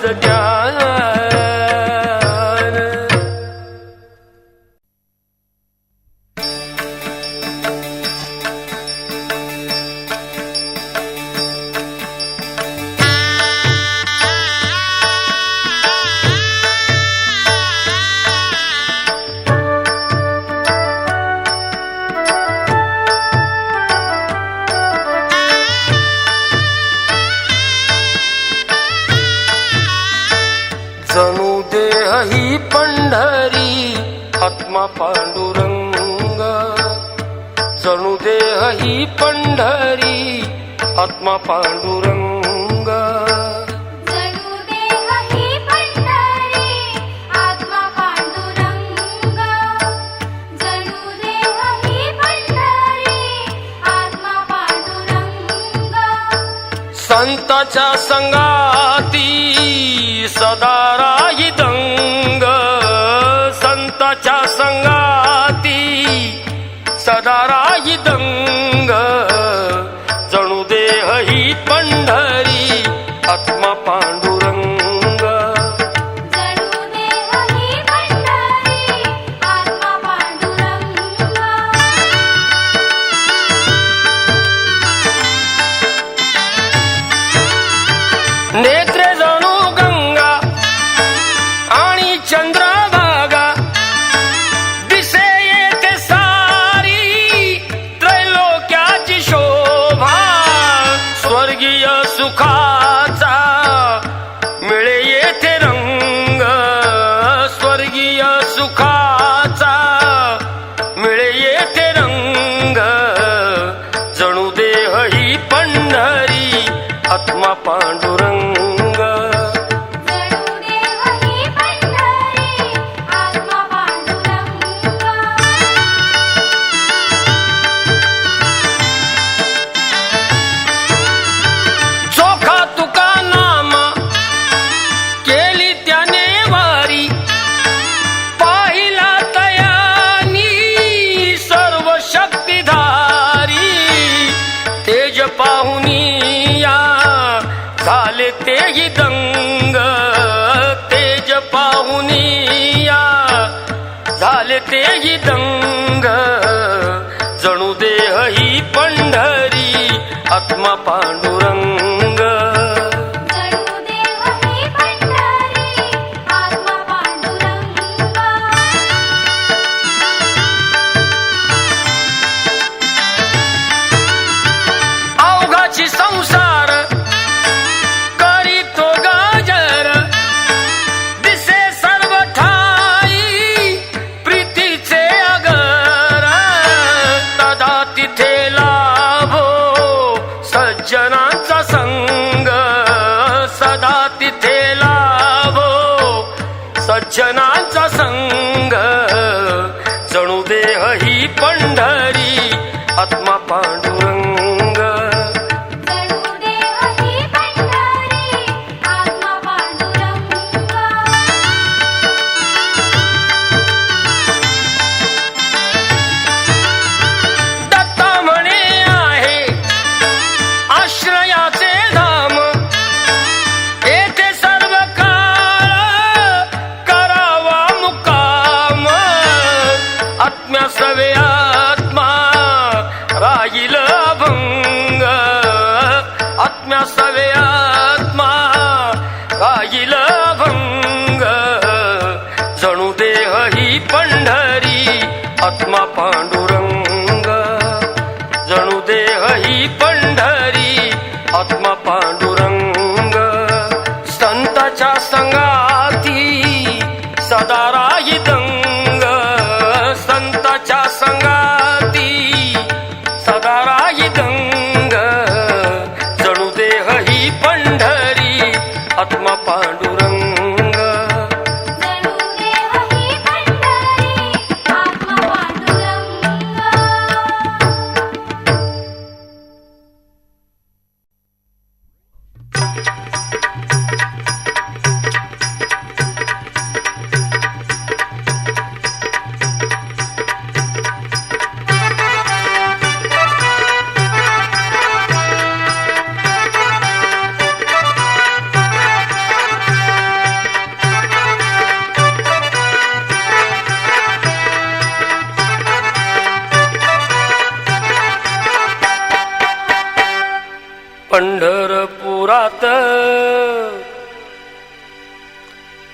the gun. संताच्या संगाती सदा राहित. झाले तेही दंग तेज पाहुनिया. झाले तेही दंग जणू देह ही पंढरी आत्मा पांडू सज्जनांचा संग पांडुरंग जणू देह ही पंढरी आत्मा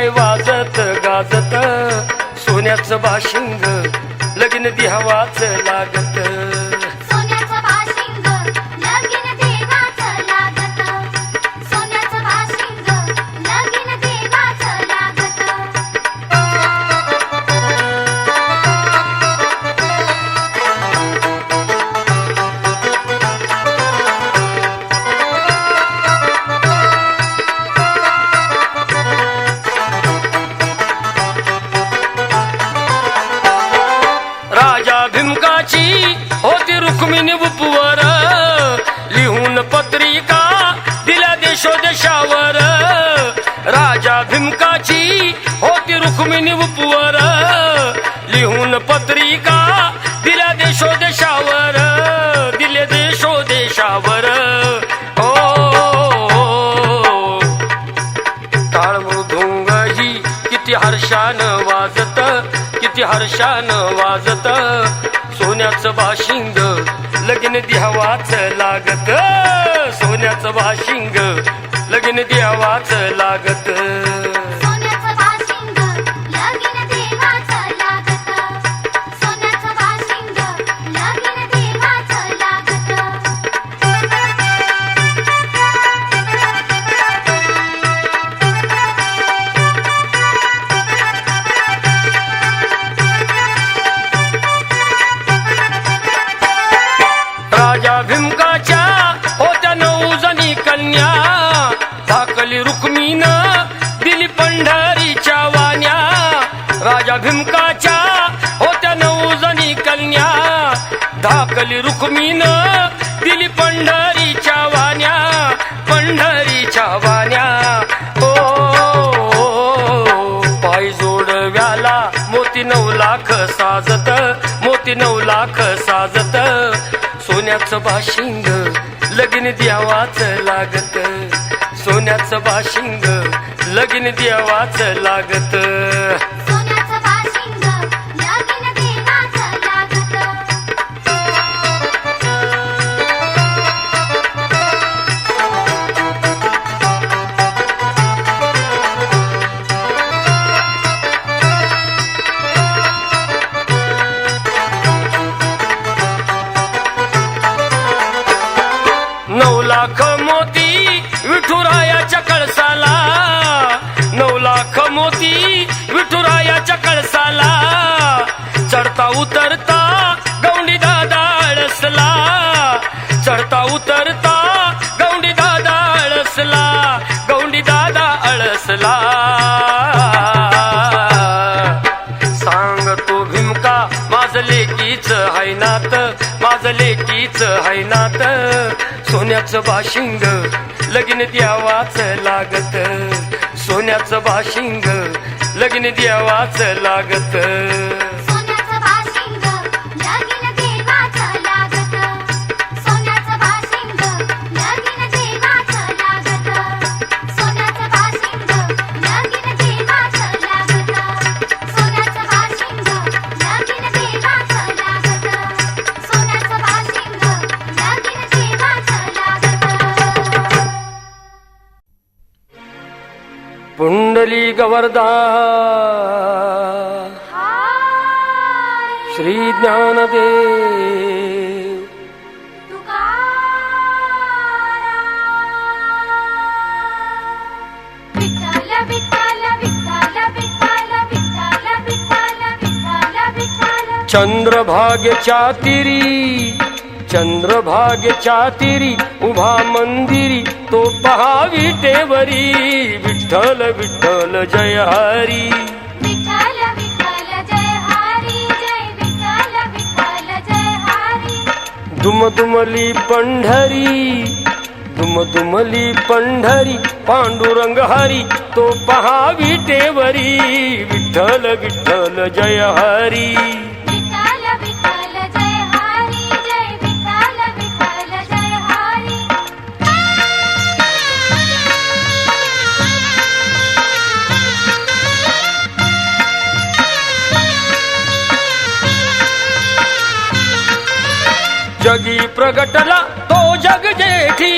काय वाजत गाजत? सोन्याचं बाशिंग लग्न दिहावाच लागत. लिहून पत्रिका दिल्या देशोदेशावर दिले देशोदेशावर हो टाळ मृदुंग ही किती हर्षान वाजत किती हर्षान वाजत. सोन्याचं बाशिंग लगीन द्यावाच लागत सोन्याचं बाशिंग भीमकाच्या होत्या नऊ जणी कन्या. धाकली रुक्मीन दिली पंढरीच्या वाण्या. राजा भीमकाच्या होत्या नऊ जणी कन्या. धाकली रुक्मीन दिली पंढरीच्या वाण्या. पंढरीच्या वाण्या. ओ पाय जोडव्याला मोती नऊ लाख साजत मोती नऊ लाख साजत. सोन्याचं बाशिंग लगीन द्यावाच लागत. सोन्याचं बाशिंग लगीन द्यावाच लागत. सोन्याचं बाशिंग लगीन द्यावाच लागत. सोन्याचं बाशिंग लगीन द्यावाच लागत. वर्दा श्रीज्ञानदे चन्द्रभाग्यचातिरी चंद्रभागेच्या चातिरी उभा मंदिरी तो पहा विटेवरी विठ्ठल विठ्ठल जय हरी. दुमदुमली पंढरी दुमदुमली पंढरी पांडुरंग हरी तो पहा विटेवरी विठ्ठल विठ्ठल जय हरी. जगी प्रगटला तो जग जेठी.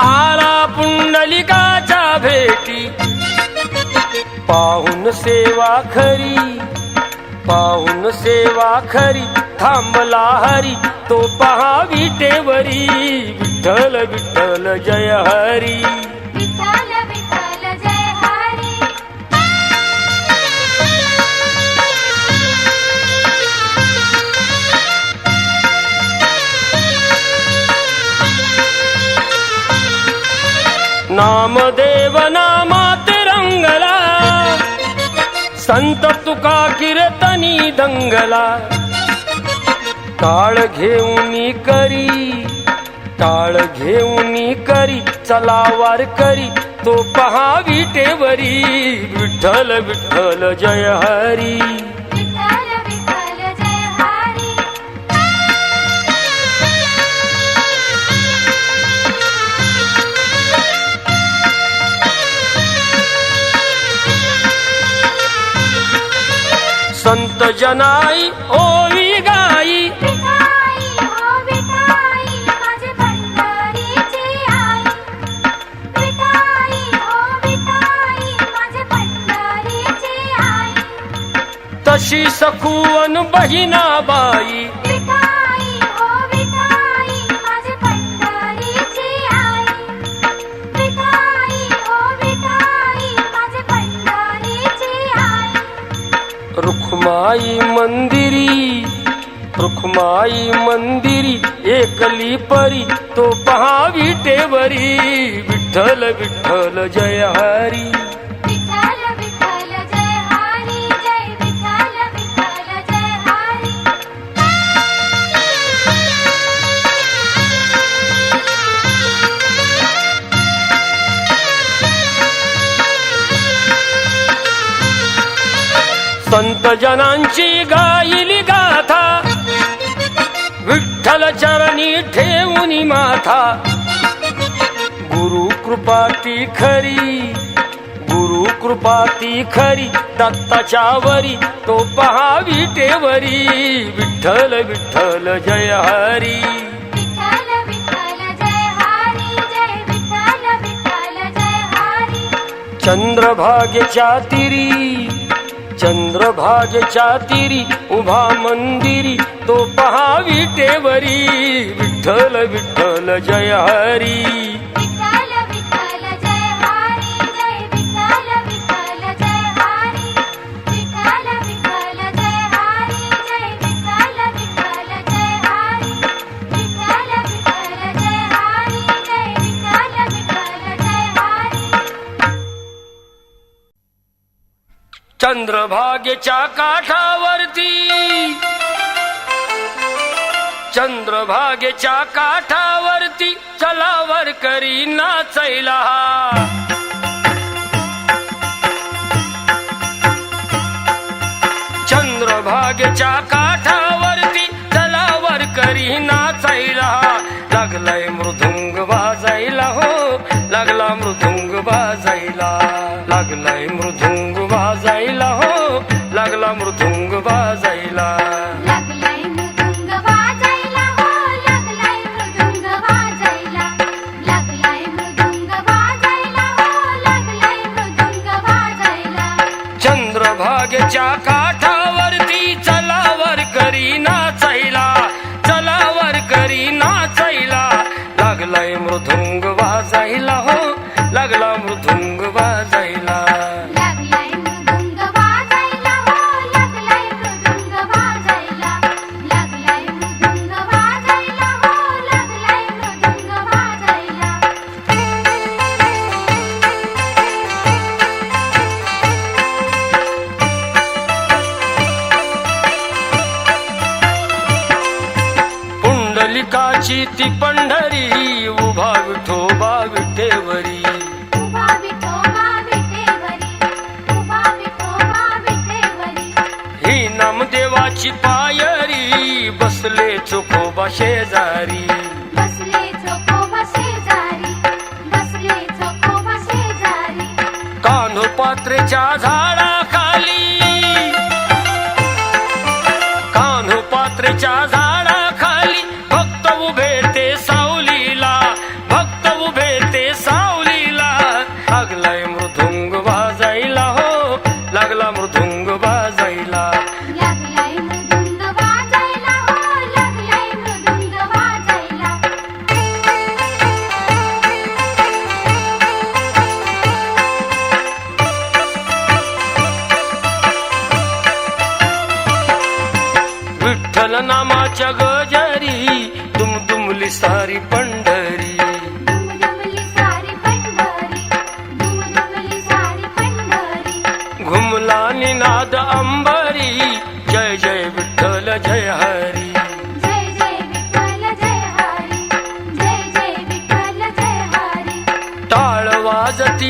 आला पुंडलिकाच्या भेटी. पाहून सेवा खरी पाहून सेवा खरी थांबला हरी तो पहा विटेवरी विठ्ठल विठ्ठल जय हरी. नामदेव नामात रंगला संत तुका कीर्तनी दंगला। टाळ घेऊन करी टाळ घेऊन करी चलावार करी तो पहा विटेवरी विठ्ठल विठ्ठल जय हरी। माझे पंढरीची आई. तशी सखुवन बहिणा रुखमाई मंदिरी रुखमाई मंदिरी एकली परी तो पहा विटेवरी विठ्ठल विठ्ठल जय हरी। संत जनांची गायली गाथा. विठ्ठल चरणी ठेवून माथा. गुरु कृपा ती खरी गुरु कृपा ती खरी दत्ताच्या वरी तो पहा विटेवरी विठ्ठल विठ्ठल जय हरी. विठ्ठल विठ्ठल जय हरी जय विठ्ठल विठ्ठल जय हरी. चंद्रभागेच्या तिरी चंद्रभागेच्या तिरी उभा मंदिरी तो पहा विटेवरी विठ्ठल विठ्ठल जय हरी चंद्रभागेच्या काठावरती. चंद्रभागेच्या काठावरती चलावर करी नाचैला.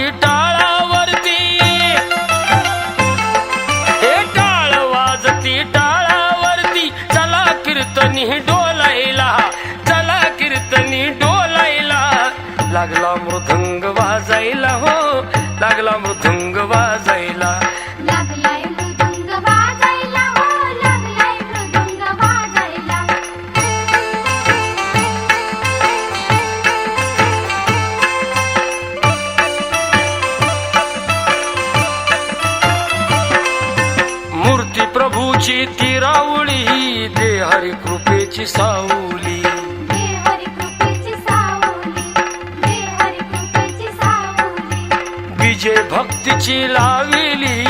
ஈட்ட 这里。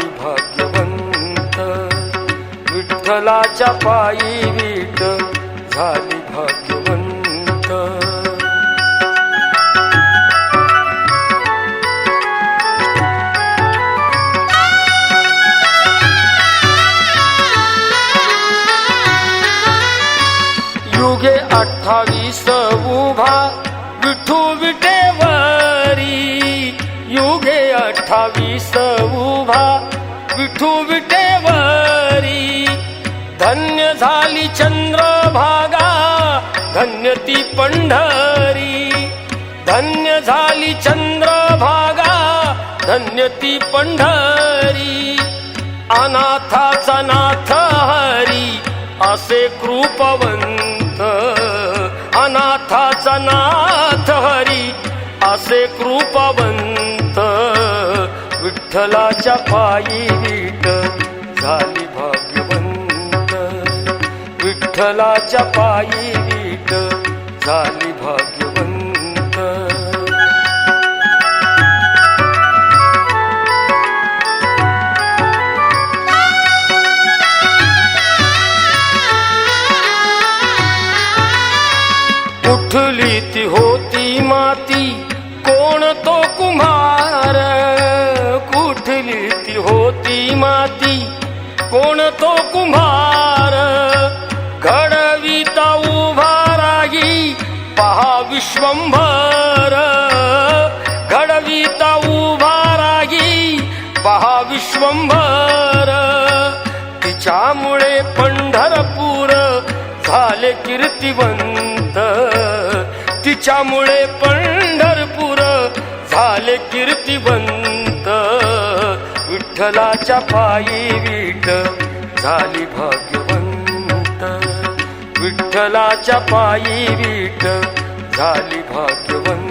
विठ्ठलाच्या पायी वीट झाली भाग्यवंत. युगे अठ्ठावीस उभा विठू विटेवारी. युगे अठ्ठावीस उभा विठू विटे ती पंढरी. धन्य झाली चंद्रभागा धन्य ती पंढरी. अनाथाचा नाथ हरी असे कृपवंत. अनाथाचा नाथ हरी असे कृपवंत. विठ्ठलाच्या पायी वीट झाली भाग्यवंत. विठ्ठलाच्या पायी झाली भाग्यवंत। उठली ती होती माती, कोण तो कुम्हार कुठली ती होती माती, कोण तो कुम्हार विश्वंभर घडविता उभा राही पहा विश्वंभर तिच्यामुळे पंढरपूर झाले कीर्तिवंत तिच्यामुळे पंढरपूर झाले कीर्तिवंत विठ्ठलाच्या पायी विठ झाली भाग्यवंत विठ्ठलाच्या पायी विठ झाली भाग्यवंत.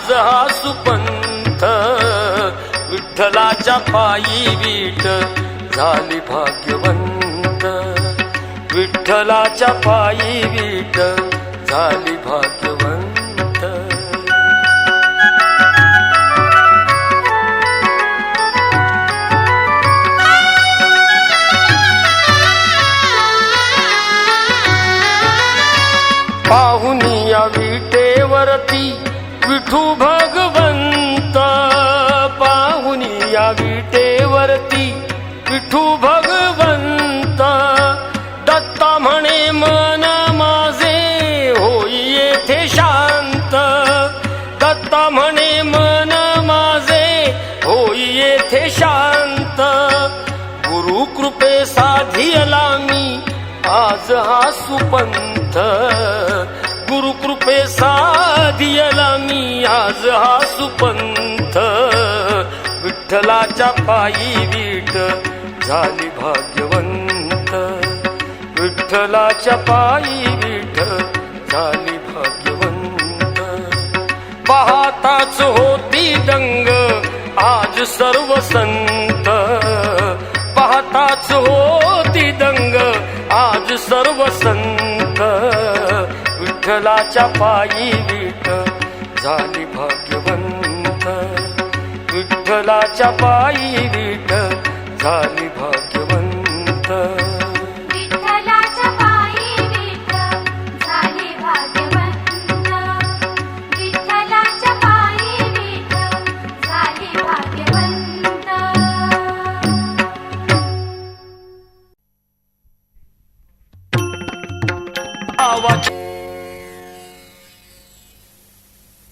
आज हा सुपंथ. विठ्ठलाच्या पायी विठ झाली भाग्यवंत. विठ्ठलाच्या पायी विठ झाली भाग्यवंत. दियला मी आज हा सुपंथ. विठ्ठलाच्या पायी विठ झाली भाग्यवंत. विठ्ठलाच्या पायी विठ झाली भाग्यवंत. पाहताच होती दंग आज सर्व संत. पाहताच होती दंग आज सर्व संत. विठ्ठलाच्या पायी विठ झाली भाग्यवंत. विठ्ठलाच्या पायी विठ झाली भाग्यवंत.